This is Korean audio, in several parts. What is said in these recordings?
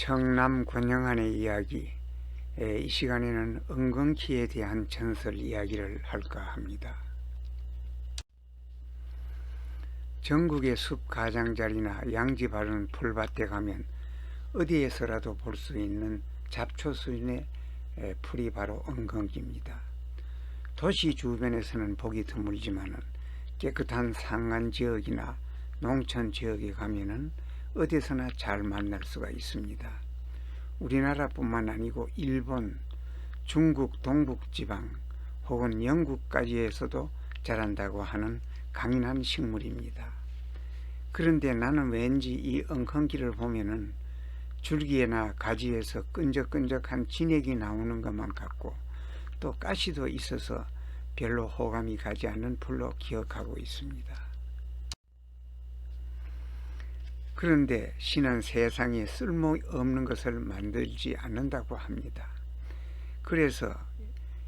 청남 권영한의 이야기 에, 이 시간에는 은근키에 대한 전설 이야기를 할까 합니다. 전국의 숲 가장자리나 양지 바른 풀밭에 가면 어디에서라도 볼 수 있는 잡초 수준의 에, 풀이 바로 은근기입니다. 도시 주변에서는 보기 드물지만은 깨끗한 산간 지역이나 농촌 지역에 가면은 어디서나 잘 만날 수가 있습니다. 우리나라뿐만 아니고 일본, 중국 동북지방 혹은 영국까지에서도 자란다고 하는 강인한 식물입니다. 그런데 나는 왠지 이 엉겅기를 보면은 줄기에나 가지에서 끈적끈적한 진액이 나오는 것만 같고 또 가시도 있어서 별로 호감이 가지 않는 풀로 기억하고 있습니다. 그런데 신은 세상에 쓸모없는 것을 만들지 않는다고 합니다. 그래서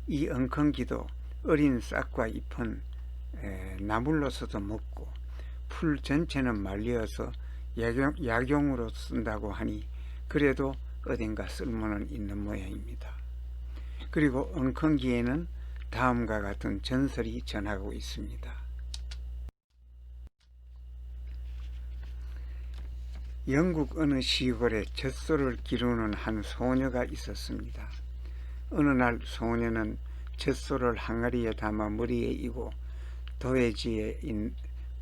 이 엉겅기도 어린 싹과 잎은 나물로서도 먹고 풀 전체는 말려서 약용, 약용으로 쓴다고 하니 그래도 어딘가 쓸모는 있는 모양입니다. 그리고 엉겅기에는 다음과 같은 전설이 전하고 있습니다. 영국 어느 시골에 젖소를 기르는 한 소녀가 있었습니다. 어느 날 소녀는 젖소를 항아리에 담아 머리에 이고 도해지에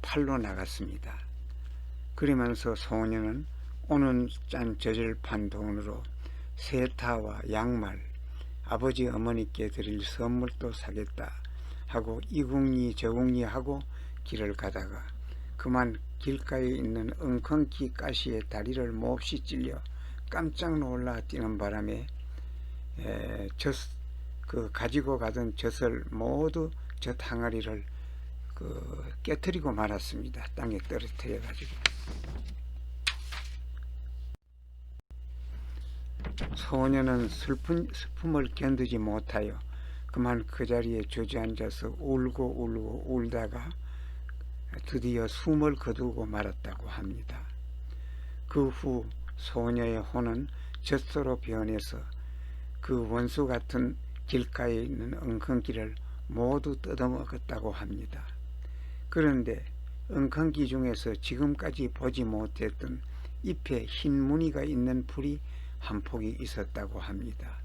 팔로 나갔습니다. 그러면서 소녀는 오는 짠 젖을 판 돈으로 세타와 양말, 아버지 어머니께 드릴 선물도 사겠다 하고 이궁리 저궁리 하고 길을 가다가 그만 길가에 있는 엉겅기 가시의 다리를 몹시 찔려 깜짝 놀라 뛰는 바람에 에, 젖, 그 가지고 가던 젖을 모두 젖 항아리를 그 깨뜨리고 말았습니다. 땅에 떨어뜨려 가지고 소녀는 슬픈 슬픔을 견디지 못하여 그만 그 자리에 주저앉아서 울고 울고 울다가 드디어 숨을 거두고 말았다고 합니다. 그 후 소녀의 혼은 젖소로 변해서 그 원수 같은 길가에 있는 엉겅기를 모두 뜯어먹었다고 합니다. 그런데 엉겅기 중에서 지금까지 보지 못했던 잎에 흰 무늬가 있는 풀이 한 폭이 있었다고 합니다.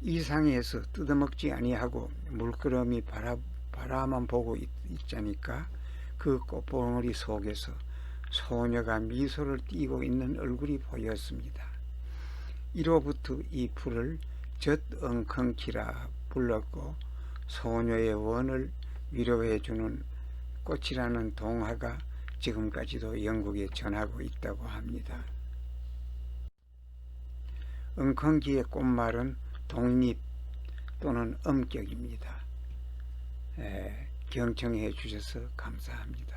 이상에서 뜯어먹지 아니하고 물끄러미 바라, 바라만 보고 있, 있자니까 그 꽃봉오리 속에서 소녀가 미소를 띠고 있는 얼굴이 보였습니다. 이로부터 이 풀을 젖엉컹키라 불렀고 소녀의 원을 위로해주는 꽃이라는 동화가 지금까지도 영국에 전하고 있다고 합니다. 엉컹기의 꽃말은 독립 또는 엄격입니다. 에, 경청해 주셔서 감사합니다.